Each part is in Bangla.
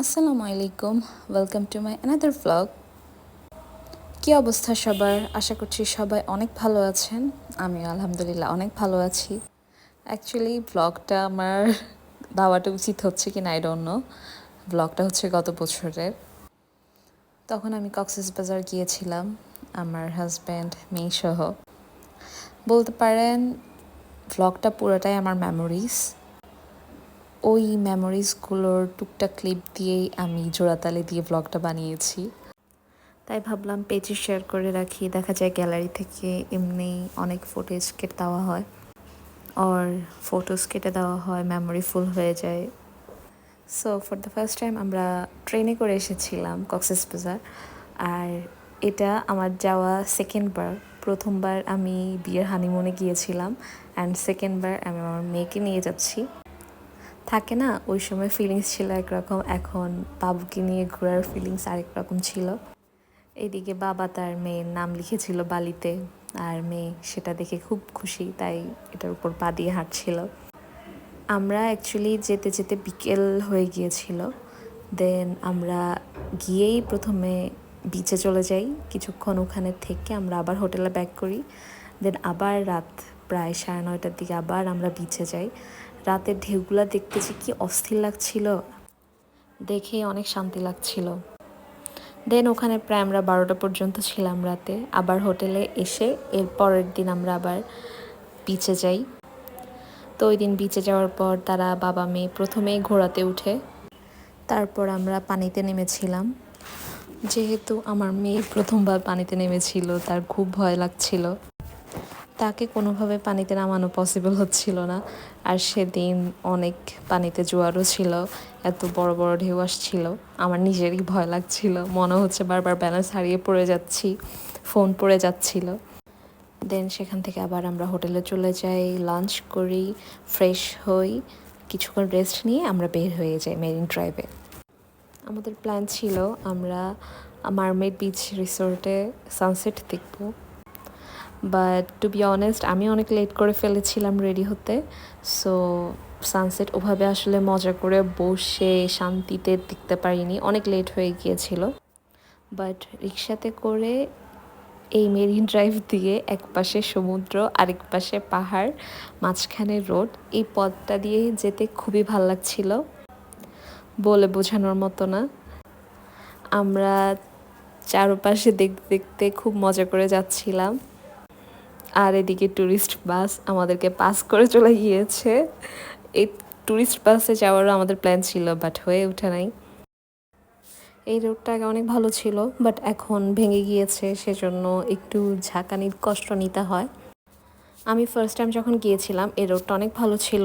আসসালামু আলাইকুম welcome to my another blog কী অবস্থা সবার? আশা করছি সবাই অনেক ভালো আছেন। আমি আলহামদুলিল্লাহ অনেক ভালো আছি। অ্যাকচুয়ালি ব্লগটা আমার দেওয়াটা উচিত হচ্ছে কি না আই নো ব্লগটা হচ্ছে গত বছরের। তখন আমি কক্সেস বাজার গিয়েছিলাম, আমার হাজব্যান্ড মেয়ে সহ বলতে পারেন ব্লগটা পুরোটাই আমার মেমোরিজ ওই মেমোরিজগুলোর টুকটাক ক্লিপ দিয়েই আমি জোড়াতালে দিয়ে ব্লগটা বানিয়েছি। তাই ভাবলাম পেজে শেয়ার করে রাখি। দেখা যায় গ্যালারি থেকে এমনি অনেক ফুটেজ কেটে দেওয়া হয়। আর ফটোস কেটে দেওয়া হয় মেমোরি ফুল হয়ে যায়। So for the first time আমরা ট্রেনে করে এসেছিলাম কক্সেস বাজার আর এটা আমার যাওয়া সেকেন্ডবার প্রথমবার আমি বিয়ের হানিমুনে গিয়েছিলাম। অ্যান্ড সেকেন্ডবার আমি আমার মেয়েকে নিয়ে যাচ্ছি। থাকে না, ওই সময় ফিলিংস ছিল একরকম, এখন বাবুকে নিয়ে ঘোরার ফিলিংস আরেক রকম ছিল। এদিকে বাবা তার মেয়ের নাম লিখেছিল বালিতে, আর মেয়ে সেটা দেখে খুব খুশি, তাই এটার উপর পা দিয়ে হাঁটছিল। আমরা অ্যাকচুয়ালি যেতে যেতে বিকেল হয়ে গিয়েছিল দেন আমরা গিয়েই প্রথমে বিচে চলে যাই, কিছুক্ষণ ওখানে থেকে আমরা আবার হোটেলে ব্যাক করি দেন আবার রাত প্রায় সাড়ে নয়টার দিকে আবার আমরা বিচে যাই। রাতের ঢেউগুলা দেখতে যে কি অস্থির লাগছিল। দেখে অনেক শান্তি লাগছিল। দেন ওখানে প্রায় আমরা বারোটা পর্যন্ত ছিলাম রাতে। আবার হোটেলে এসে এর পরের দিন আমরা আবার বিচে যাই। তো ওই দিন বিচে যাওয়ার পর তারা বাবা, মেয়ে প্রথমেই ঘোরাতে উঠে। তারপর আমরা পানিতে নেমেছিলাম। যেহেতু আমার মেয়ে প্রথমবার পানিতে নেমেছিল, তার খুব ভয় লাগছিল। তাকে কোনোভাবে পানিতে নামানো পসিবল হচ্ছিল না। আর সেদিন অনেক পানিতে জোয়ারও ছিল, এত বড় বড় ঢেউ আসছিল। আমার নিজেরই ভয় লাগছিল, মনে হচ্ছে বারবার ব্যালেন্স হারিয়ে পড়ে যাচ্ছি ফোন পড়ে যাচ্ছিল। দেন সেখান থেকে আবার আমরা হোটেলে চলে যাই লাঞ্চ করি ফ্রেশ হই, কিছুক্ষণ রেস্ট নিয়ে আমরা বের হয়ে যাই মেরিন ড্রাইভে আমাদের প্ল্যান ছিল আমরা মারমেড বিচ রিসোর্টে সানসেট দেখব। বাট টু বি অনেস্ট আমি অনেক লেট করে ফেলেছিলাম রেডি হতে। সো সানসেট ওভাবে আসলে মজা করে বসে শান্তিতে দেখতে পারিনি। অনেক লেট হয়ে গিয়েছিল। বাট রিক্সাতে করে এই মেরিন ড্রাইভ দিয়ে এক পাশে সমুদ্র, আরেক পাশে পাহাড়, মাঝখানে রোড এই পথটা দিয়ে যেতে খুবই ভালো লাগছিল। বলে বোঝানোর মতো না। আমরা চারপাশে দেখতে দেখতে খুব মজা করে যাচ্ছিলাম। আর এদিকে ট্যুরিস্ট বাস আমাদেরকে পাস করে চলে গিয়েছে। এই ট্যুরিস্ট বাসে যাওয়ারও আমাদের প্ল্যান ছিল বাট হয়ে ওঠে নাই। এই রোডটা আগে অনেক ভালো ছিল বাট এখন ভেঙে গিয়েছে, সেজন্য একটু ঝাঁকানির কষ্ট নিতে হয়। আমি ফার্স্ট টাইম যখন গিয়েছিলাম, এই রোডটা অনেক ভালো ছিল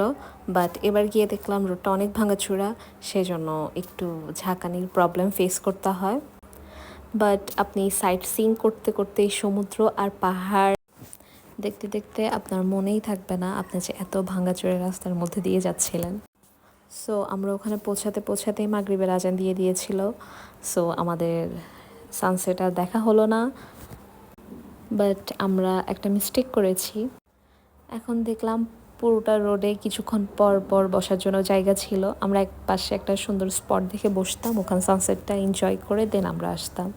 বাট এবার গিয়ে দেখলাম রোডটা অনেক ভাঙাচুরা, সেজন্য একটু ঝাঁকানির প্রবলেম ফেস করতে হয়। বাট আপনি সাইট সিং করতে করতে সমুদ্র আর পাহাড় দেখতে দেখতে আপনার মনেই থাকবে না আপনি যে এত ভাঙাচোরা রাস্তার মধ্যে দিয়ে যাচ্ছিলেন। সো আমরা ওখানে পৌঁছাতে পৌঁছাতেই মাগরিবের আজান দিয়ে দিয়েছিল। সো আমাদের সানসেট আর দেখা হলো না। বাট আমরা একটা মিস্টেক করেছি। এখন দেখলাম পুরোটা রোডে কিছুক্ষণ পর পর বসার জন্য জায়গা ছিল। আমরা এক পাশে একটা সুন্দর স্পট দেখে বসতাম, ওখানে সানসেটটা এনজয় করে দেন আমরা আসতাম।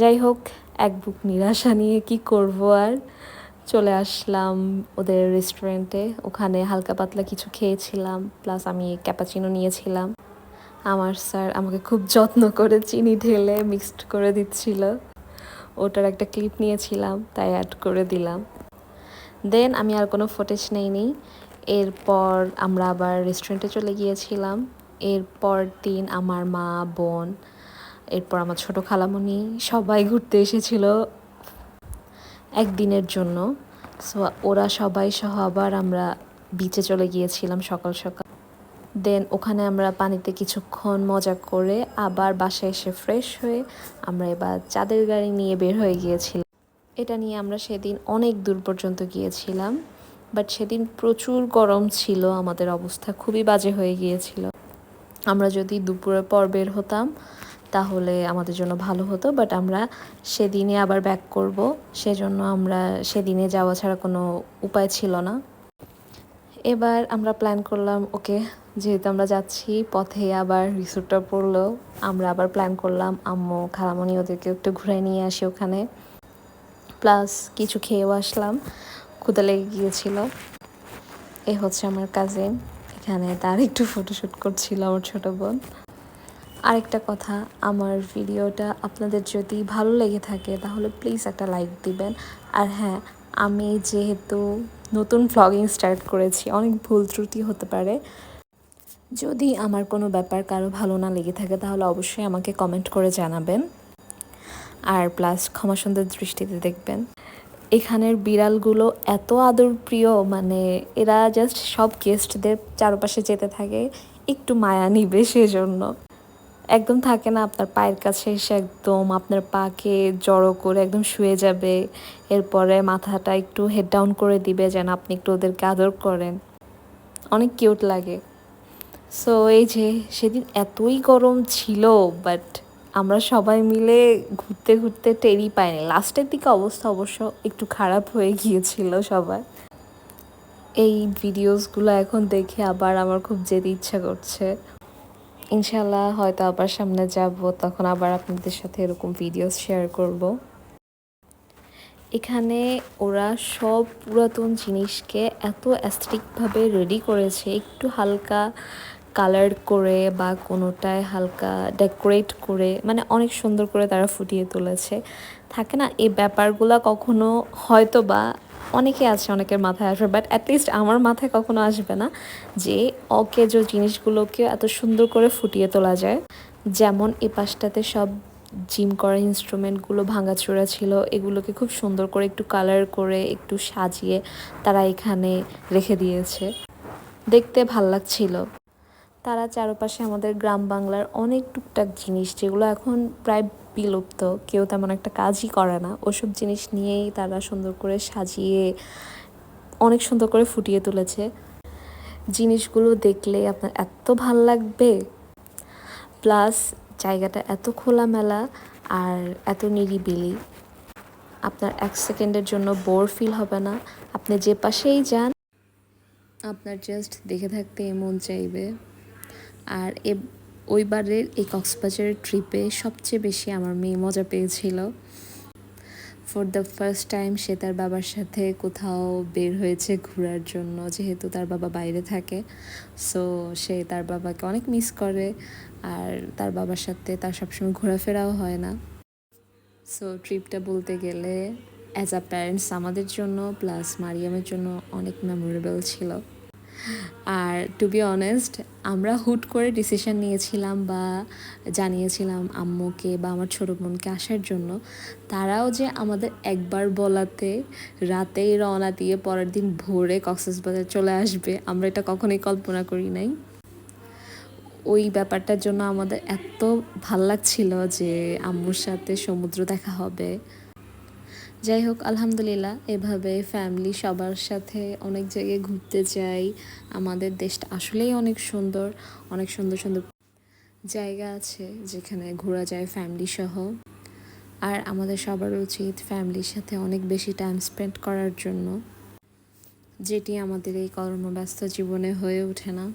যাই হোক, এক বুক নিরাশা নিয়ে কি করব আর? চলে আসলাম ওদের রেস্টুরেন্টে। ওখানে হালকা পাতলা কিছু খেয়েছিলাম, প্লাস আমি ক্যাপাচিনো নিয়েছিলাম। আমার স্যার আমাকে খুব যত্ন করে চিনি ঢেলে মিক্সড করে দিচ্ছিল। ওটার একটা ক্লিপ নিয়েছিলাম, তাই অ্যাড করে দিলাম। দেন আমি আর কোনো ফুটেজ নেইনি। এরপর আমরা আবার রেস্টুরেন্টে চলে গিয়েছিলাম। এরপর দিন আমার মা, বোন, এরপর আমার ছোট খালামণি সবাই ঘুরতে এসেছিল। একদিনের জন্য। সো ওরা সবাই সহ আবার আমরা বিচে চলে গিয়েছিলাম সকাল সকাল। দেন ওখানে আমরা পানিতে কিছুক্ষণ মজা করে আবার বাসায় এসে ফ্রেশ হয়ে আমরা এবার চাঁদের গাড়ি নিয়ে বের হয়ে গিয়েছিলাম। এটা নিয়ে আমরা সেদিন অনেক দূর পর্যন্ত গিয়েছিলাম বাট সেদিন প্রচুর গরম ছিল, আমাদের অবস্থা খুবই বাজে হয়ে গিয়েছিল। আমরা যদি দুপুরের পর বের হতাম তাহলে আমাদের জন্য ভালো হতো বাট আমরা সেদিনে আবার ব্যাক করব। সেজন্য আমরা সেদিনে যাওয়া ছাড়া কোনো উপায় ছিল না। এবার আমরা প্ল্যান করলাম, ওকে, যেহেতু আমরা যাচ্ছি, পথে আবার রিসোর্টটা পড়ল, আমরা আবার প্ল্যান করলাম, আম্মু, খালামণি ওদেরকে একটু ঘুরে নিয়ে আসি ওখানে। প্লাস কিছু খেয়েও আসলাম ক্ষুদা লেগে গিয়েছিল। এ হচ্ছে আমার কাজিন এখানে তার একটু ফটোশ্যুট করছিল, আমার ছোটো বোন। আরেকটা কথা, আমার ভিডিওটা আপনাদের যদি ভালো লেগে থাকে, তাহলে প্লিজ একটা লাইক দিবেন। আর হ্যাঁ আমি যেহেতু নতুন ভ্লগিং স্টার্ট করেছি, অনেক ভুল ত্রুটি হতে পারে। যদি আমার কোনো ব্যাপার কারও ভালো না লেগে থাকে, তাহলে অবশ্যই আমাকে কমেন্ট করে জানাবেন। আর প্লাস ক্ষমা সুন্দর দৃষ্টিতে দেখবেন। এখানের বিড়ালগুলো এত আদর প্রিয় মানে এরা জাস্ট সব গেস্টদের চারপাশে যেতে থাকে, একটু মায়া নিবে সেজন্য। একদম থাকে না, আপনার পায়ের কাছে এসে একদম আপনার পাকে জড়ো করে একদম শুয়ে যাবে। এরপরে মাথাটা একটু হেড ডাউন করে দিবে যেন আপনি একটু ওদেরকে আদর করেন। অনেক কিউট লাগে। সো এই যে সেদিন এতই গরম ছিল বাট আমরা সবাই মিলে ঘুরতে ঘুরতে টেরি পাইনি। লাস্টের দিকে অবস্থা অবশ্য একটু খারাপ হয়ে গিয়েছিল সবার। এই ভিডিওসগুলো এখন দেখে আবার আমার খুব যেতে ইচ্ছা করছে। ইনশাল্লাহ হয়তো আবার সামনে যাব, তখন আবার আপনাদের সাথে এরকম ভিডিও শেয়ার করব। এখানে ওরা সব পুরাতন জিনিসকে এত অ্যাস্থেটিকভাবে রেডি করেছে, একটু হালকা কালার করে বা কোনোটায় হালকা ডেকোরেট করে মানে অনেক সুন্দর করে তারা ফুটিয়ে তুলেছে। থাকে না, এই ব্যাপারগুলো কখনো হয়তো বা অনেকে আছে, অনেকের মাথায় আসবে বাট অ্যাটলিস্ট আমার মাথায় কখনো আসবে না যে অকেজ জিনিসগুলোকে এত সুন্দর করে ফুটিয়ে তোলা যায়। যেমন এ পাশটাতে সব জিম করা ইনস্ট্রুমেন্টগুলো ভাঙাচোরা ছিল, এগুলোকে খুব সুন্দর করে একটু কালার করে, একটু সাজিয়ে তারা এখানে রেখে দিয়েছে। দেখতে ভালো লাগছিল। তারা চারপাশে আমাদের গ্রাম বাংলার অনেক টুকটাক জিনিস যেগুলো এখন প্রায় বিলুপ্ত, কেউ তেমন একটা কাজই করে না। ওসব জিনিস নিয়েই তারা সুন্দর করে সাজিয়ে, অনেক সুন্দর করে ফুটিয়ে তুলেছে। জিনিসগুলো দেখলে আপনার এত ভালো লাগবে। প্লাস জায়গাটা এত খোলামেলা আর এত নিরিবিলি। আপনার এক সেকেন্ডের জন্য বোর ফিল হবে না। আপনি যে পাশেই যান, আপনার জাস্ট দেখে থাকতে মন চাইবে। আর এ, ওইবারের এই কক্সবাজারের ট্রিপে সবচেয়ে বেশি আমার মেয়ে মজা পেয়েছিল। ফর দ্য ফার্স্ট টাইম সে তার বাবার সাথে কোথাও বের হয়েছে ঘোরার জন্য, যেহেতু তার বাবা বাইরে থাকে। সো সে তার বাবাকে অনেক মিস করে আর তার বাবার সাথে তার সবসময় ঘোরাফেরাও হয় না। সো ট্রিপটা বলতে গেলে অ্যাজ আ প্যারেন্টস আমাদের জন্য প্লাস মারিয়ামের জন্য অনেক মেমোরেবল ছিল। আর টু বি অনেস্ট আমরা হুট করে ডিসিশন নিয়েছিলাম বা জানিয়েছিলাম আম্মুকে বা আমার ছোটো বোনকে আসার জন্য। তারাও যে আমাদের একবার বলাতে রাতেই রওনা দিয়ে পরের দিন ভোরে কক্সবাজার চলে আসবে, আমরা এটা কখনোই কল্পনা করি নাই। ওই ব্যাপারটার জন্য আমাদের এত ভালো লাগছিল যে আম্মুর সাথে সমুদ্র দেখা হবে। যাই হোক, আলহামদুলিল্লাহ, এভাবে ফ্যামিলি সবার সাথে অনেক জায়গায় ঘুরতে যাই। আমাদের দেশটা আসলেই অনেক সুন্দর অনেক সুন্দর সুন্দর জায়গা আছে যেখানে ঘোরা যায় ফ্যামিলি সহ। আর আমাদের সবার উচিত ফ্যামিলির সাথে অনেক বেশি টাইম স্পেন্ড করার জন্য, যেটি আমাদের এই কর্মব্যস্ত জীবনে হয়ে ওঠে না।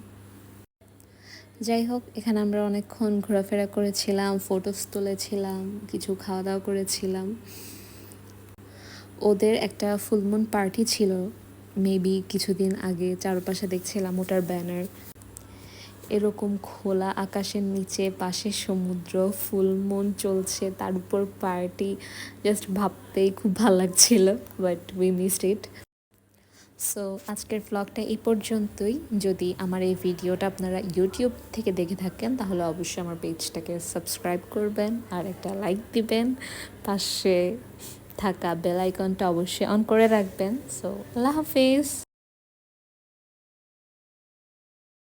যাই হোক, এখানে আমরা অনেকক্ষণ ঘোরাফেরা করেছিলাম ফটোস তুলেছিলাম, কিছু খাওয়া দাওয়া করেছিলাম। ওদের একটা ফুলমুন পার্টি ছিল। মেবি কিছুদিন আগে চারপাশে দেখছিলাম ওটার ব্যানার এরকম খোলা আকাশের নিচে, পাশে সমুদ্র ফুলমুন চলছে, তার উপর পার্টি জাস্ট ভাবতেই খুব ভালো লাগছিল but we missed it so আজকের ব্লগটা এই পর্যন্তই। যদি আমার এই ভিডিওটা আপনারা ইউটিউব থেকে দেখে থাকেন, তাহলে অবশ্যই আমার পেজটাকে সাবস্ক্রাইব করবেন আর একটা লাইক দিবেন। পাশে থাকা বেল আইকনটা অবশ্যই অন করে রাখবেন। সো আল্লাহ হাফিজ।